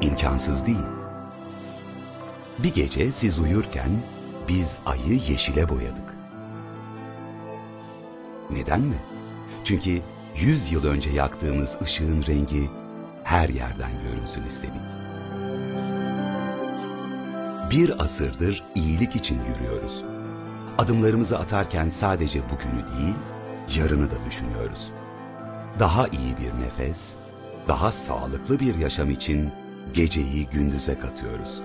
İmkansız değil. Bir gece siz uyurken biz ayı yeşile boyadık. Neden mi? Çünkü 100 yıl önce yaktığımız ışığın rengi her yerden görünsün istedik. Bir asırdır iyilik için yürüyoruz. Adımlarımızı atarken sadece bugünü değil, yarını da düşünüyoruz. Daha iyi bir nefes, daha sağlıklı bir yaşam için geceyi gündüze katıyoruz.